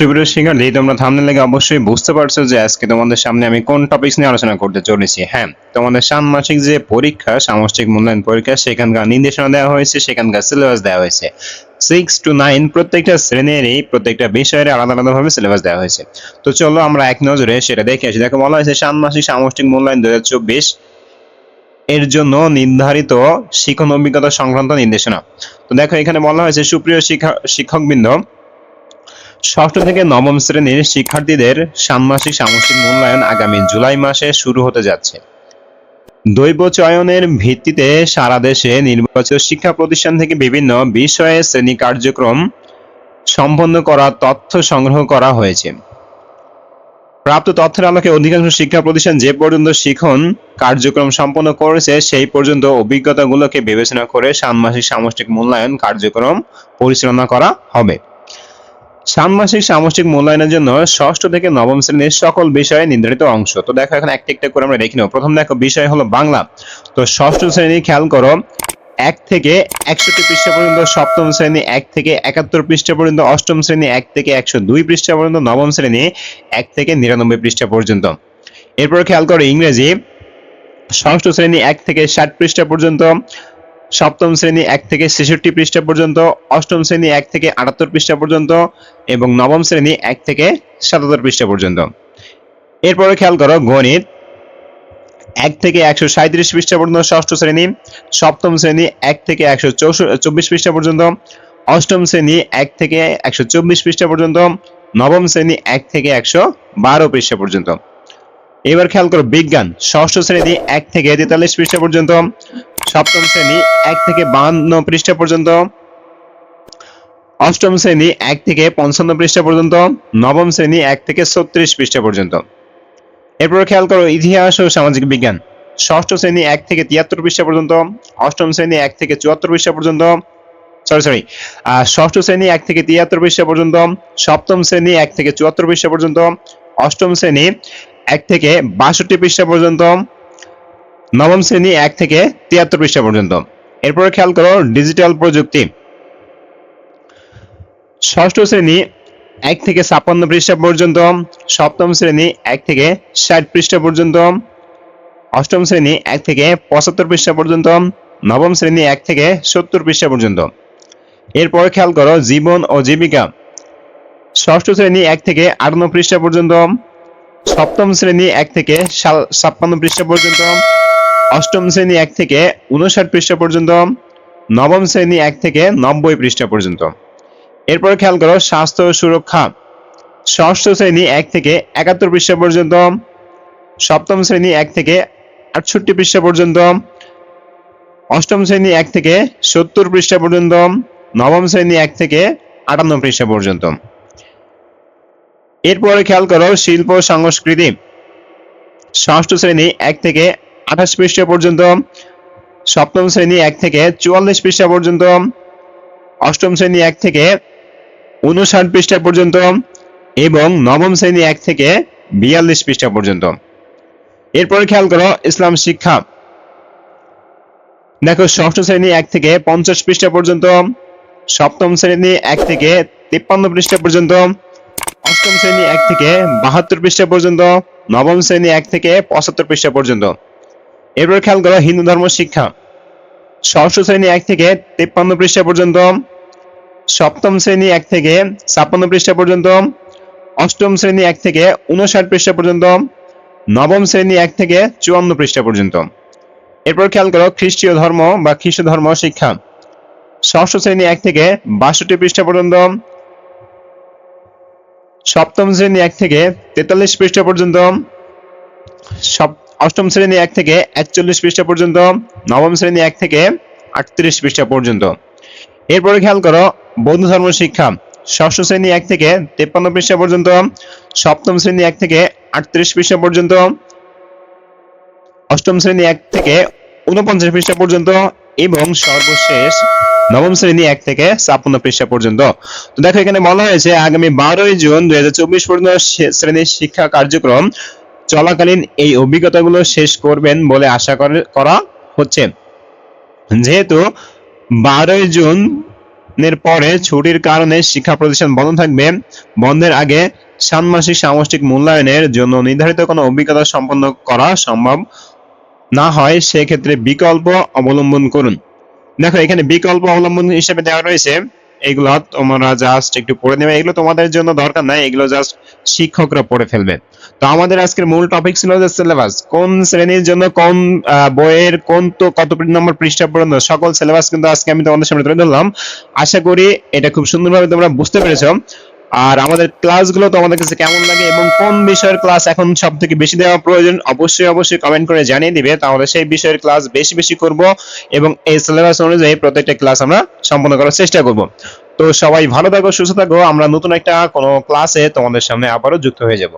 সুপ্রিয় শিক্ষার্থী তোমরা থামনে লেগে অবশ্যই বুঝতে পারছ যে আজকে তোমাদের সামনে আমি কোন টপিকস নিয়ে আলোচনা করতে চলেছি। হ্যাঁ তোমাদের ষান্মাসিক যে পরীক্ষা, সামষ্টিক মূল্যায়ন পরীক্ষা, সেখানকার নির্দেশনা দেওয়া হয়েছে, সেখানকার সিলেবাস দেওয়া হয়েছে। সিক্স টু নাইন প্রত্যেকটা শ্রেণীরই প্রত্যেকটা বিষয়ের আলাদা আলাদা ভাবে সিলেবাস দেওয়া হয়েছে। তো চলো আমরা এক নজরে সেটা দেখে আসি। দেখো, বলা হয়েছে ষান্মাসিক সামষ্টিক মূল্যায়ন দুই হাজার চব্বিশ এর জন্য নির্ধারিত শিক্ষণ অভিজ্ঞতা সংক্রান্ত নির্দেশনা। তো দেখো, এখানে বলা হয়েছে সুপ্রিয় শিক্ষা শিক্ষকবৃন্দ ষষ্ঠ থেকে নবম শ্রেণির শিক্ষার্থীদের ষান্মাসিক সামষ্টিক মূল্যায়ন আগামী জুলাই মাসে শুরু হতে যাচ্ছে। দৈব চয়নের ভিত্তিতে সারা দেশে নির্বাচিত শিক্ষা প্রতিষ্ঠান থেকে বিভিন্ন বিষয়ে শ্রেণি কার্যক্রম সম্পন্ন করা তথ্য সংগ্রহ করা হয়েছে। প্রাপ্ত তথ্যের আলোকে অধিকাংশ শিক্ষা প্রতিষ্ঠান যে পর্যন্ত শিখন কার্যক্রম সম্পন্ন করেছে, সেই পর্যন্ত অভিজ্ঞতাগুলোকে বিবেচনা করে ষান্মাসিক সামষ্টিক মূল্যায়ন কার্যক্রম পরিচালনা করা হবে। ষান্মাসিক সামষ্টিক মূল্যায়নের জন্য ষষ্ঠ থেকে নবম শ্রেণির সকল বিষয়ে নির্ধারিত অংশ। তো দেখো এখন একটা একটা করে আমরা দেখি নেব। প্রথম দেখো, বিষয় হলো বাংলা। তো ষষ্ঠ শ্রেণি খেয়াল করো, এক থেকে একষট্টি পৃষ্ঠা পর্যন্ত সপ্তম শ্রেণি, এক থেকে একাত্তর পৃষ্ঠা পর্যন্ত অষ্টম শ্রেণি, এক থেকে একশো দুই পৃষ্ঠা পর্যন্ত নবম শ্রেণি, এক থেকে নিরানব্বই পৃষ্ঠা পর্যন্ত। এরপর খেয়াল করো, ইংরেজি, ষষ্ঠ শ্রেণি, এক থেকে ষাট পৃষ্ঠা পর্যন্ত সপ্তম শ্রেণি এক থেকে ছেষট্টি পৃষ্ঠা পর্যন্ত, অষ্টম শ্রেণি এক থেকে আটাত্তর পৃষ্ঠা পর্যন্ত এবং নবম শ্রেণি এক থেকে সাতাত্তর পৃষ্ঠা পর্যন্ত। এরপরে খেয়াল করো গণিত। এক থেকে একশো সাঁত্রিশ পৃষ্ঠা পর্যন্ত ষষ্ঠ শ্রেণি, সপ্তম শ্রেণি এক থেকে একশো চব্বিশ পৃষ্ঠা পর্যন্ত, অষ্টম শ্রেণি এক থেকে একশো চব্বিশ পৃষ্ঠা পর্যন্ত, নবম শ্রেণি এক থেকে একশো বারো পৃষ্ঠা পর্যন্ত। এবার খেয়াল করো বিজ্ঞান। ষষ্ঠ শ্রেণি এক থেকে তেতাল্লিশ পৃষ্ঠা পর্যন্ত সপ্তম শ্রেণি, এক থেকে বাহান্ন পৃষ্ঠা পর্যন্ত। অষ্টম শ্রেণি, এক থেকে পঞ্চান্ন পৃষ্ঠা পর্যন্ত। নবম শ্রেণি, এক থেকে ছত্রিশ পৃষ্ঠা পর্যন্ত। এরপর খেয়াল করো, ইতিহাস ও সামাজিক বিজ্ঞান। ষষ্ঠ শ্রেণি, এক থেকে তিয়াত্তর পৃষ্ঠা পর্যন্ত। অষ্টম শ্রেণি, এক থেকে চুয়াত্তর পৃষ্ঠা পর্যন্ত। সরি সরি ষষ্ঠ শ্রেণি, এক থেকে তিয়াত্তর পৃষ্ঠা পর্যন্ত। সপ্তম শ্রেণি, এক থেকে চুয়াত্তর পৃষ্ঠা পর্যন্ত। অষ্টম শ্রেণি, এক থেকে বাষট্টি পৃষ্ঠা পর্যন্ত। নবম শ্রেণি এক থেকে তিয়াত্তর পৃষ্ঠা পর্যন্ত। এরপরে খেয়াল করো ডিজিটাল প্রযুক্তি। ষষ্ঠ শ্রেণি এক থেকে ছাপ্পান্ন পৃষ্ঠা পর্যন্ত, সপ্তম শ্রেণি এক থেকে ষাট পৃষ্ঠা পর্যন্ত, অষ্টম শ্রেণি এক থেকে পঁচাত্তর পৃষ্ঠা পর্যন্ত, নবম শ্রেণি এক থেকে সত্তর পৃষ্ঠা পর্যন্ত। এরপর খেয়াল করো, জীবন ও জীবিকা। ষষ্ঠ শ্রেণি এক থেকে আটান্ন পৃষ্ঠা পর্যন্ত, সপ্তম শ্রেণি এক থেকে ছাপ্পান্ন পৃষ্ঠা পর্যন্ত অষ্টম শ্রেণি এক থেকে উনষাট পৃষ্ঠা পর্যন্ত, নবম শ্রেণি এক থেকে নব্বই পৃষ্ঠা পর্যন্ত। এরপর খেয়াল করো, স্বাস্থ্য সুরক্ষা। ষষ্ঠ শ্রেণি এক থেকে একাত্তর পৃষ্ঠা পর্যন্ত, সপ্তম শ্রেণি এক থেকে আটষট্টি পৃষ্ঠা পর্যন্ত, অষ্টম শ্রেণি এক থেকে সত্তর পৃষ্ঠা পর্যন্ত, নবম শ্রেণি এক থেকে আটান্ন পৃষ্ঠা পর্যন্ত। এরপরে খেয়াল করো, শিল্প সংস্কৃতি। ষষ্ঠ শ্রেণি এক থেকে আঠাশ পৃষ্ঠা পর্যন্ত, সপ্তম শ্রেণি এক থেকে চুয়াল্লিশ পৃষ্ঠা পর্যন্ত, অষ্টম শ্রেণি এক থেকে উনষাট পৃষ্ঠা পর্যন্ত এবং নবম শ্রেণি এক থেকে বিয়াল্লিশ পৃষ্ঠা পর্যন্ত। এরপরে খেয়াল করো, ইসলাম শিক্ষা। দেখো, ষষ্ঠ শ্রেণি এক থেকে পঞ্চাশ পৃষ্ঠা পর্যন্ত, সপ্তম শ্রেণি এক থেকে তিপ্পান্ন পৃষ্ঠা পর্যন্ত, অষ্টম শ্রেণি এক থেকে বাহাত্তর পৃষ্ঠা পর্যন্ত, নবম শ্রেণি এক থেকে পঁচাত্তর পৃষ্ঠা পর্যন্ত। এরপর খেয়াল করো, হিন্দু ধর্ম শিক্ষা। ষষ্ঠ শ্রেণি এক থেকে তেপ্পান্ন পৃষ্ঠা পর্যন্ত, সপ্তম শ্রেণি এক থেকে ছাপ্পান্ন পৃষ্ঠা পর্যন্ত, অষ্টম শ্রেণি এক থেকে উনষাট পৃষ্ঠা পর্যন্ত, নবম শ্রেণি এক থেকে চুয়ান্ন পৃষ্ঠা পর্যন্ত। এরপর খেয়াল করো, খ্রিস্টীয় ধর্ম বা খ্রিস্ট ধর্ম শিক্ষা। ষষ্ঠ শ্রেণি এক থেকে বাষট্টি পৃষ্ঠা পর্যন্ত, সপ্তম শ্রেণি এক থেকে তেতাল্লিশ পৃষ্ঠা পর্যন্ত অষ্টম শ্রেণি এক থেকে একচল্লিশ পৃষ্ঠা পর্যন্ত, নবম শ্রেণি এক থেকে আটত্রিশ পৃষ্ঠা পর্যন্ত। এরপরে খেয়াল করো, বৌদ্ধ ধর্ম শিক্ষা, ষষ্ঠ শ্রেণি এক থেকে তেপ্পান্ন পৃষ্ঠা পর্যন্ত, সপ্তম শ্রেণি এক থেকে আটত্রিশ পৃষ্ঠা পর্যন্ত, অষ্টম শ্রেণি এক থেকে উনপঞ্চাশ পৃষ্ঠা পর্যন্ত এবং সর্বশেষ নবম শ্রেণি এক থেকে ছাপ্পান্ন পৃষ্ঠা পর্যন্ত। তো দেখো এখানে বলা হয়েছে, আগামী বারোই জুন দুই হাজার চব্বিশ পর্যন্ত শ্রেণির শিক্ষা কার্যক্রম চলাকালীন এই অভিজ্ঞতাগুলো শেষ করবেন বলে আশা করা হচ্ছে। যেহেতু বারোই জুন এর পরে ছুটির কারণে শিক্ষা প্রতিষ্ঠান বন্ধ থাকবে, বন্ধের আগে ষান্মাসিক সামষ্টিক মূল্যায়নের জন্য নির্ধারিত কোনো অভিজ্ঞতা সম্পন্ন করা সম্ভব না হয়, সেক্ষেত্রে বিকল্প অবলম্বন করুন। দেখো, এখানে বিকল্প অবলম্বন হিসেবে দেওয়া রয়েছে এগুলো তোমরা জাস্ট একটু পড়ে নেবে। এগুলো তোমাদের জন্য দরকার নাই, এগুলো জাস্ট শিক্ষকরা পড়ে ফেলবে। তো আমাদের আজকের মূল টপিক ছিল যে সিলেবাস কোন শ্রেণির জন্য কোন বইয়ের কোন তো কত নম্বর পৃষ্ঠা পর্যন্ত সকল সিলেবাস কিন্তু আজকে আমি তোমাদের সামনে তুলে ধরলাম। আশা করি এটা খুব সুন্দরভাবে তোমরা বুঝতে পেরেছ। আর আমাদের ক্লাসগুলো তোমাদের কাছে কেমন লাগে এবং কোন বিষয়ের ক্লাস এখন সব থেকে বেশি দেওয়া প্রয়োজন, অবশ্যই অবশ্যই কমেন্ট করে জানিয়ে দিবে। তাহলে সেই বিষয়ের ক্লাস বেশি বেশি করব এবং এই সিলেবাস অনুযায়ী প্রত্যেকটা ক্লাস আমরা সম্পন্ন করার চেষ্টা করব। তো সবাই ভালো থাকো, সুস্থ থাকো। আমরা নতুন একটা কোনো ক্লাসে তোমাদের সামনে আবারও যুক্ত হয়ে যাব।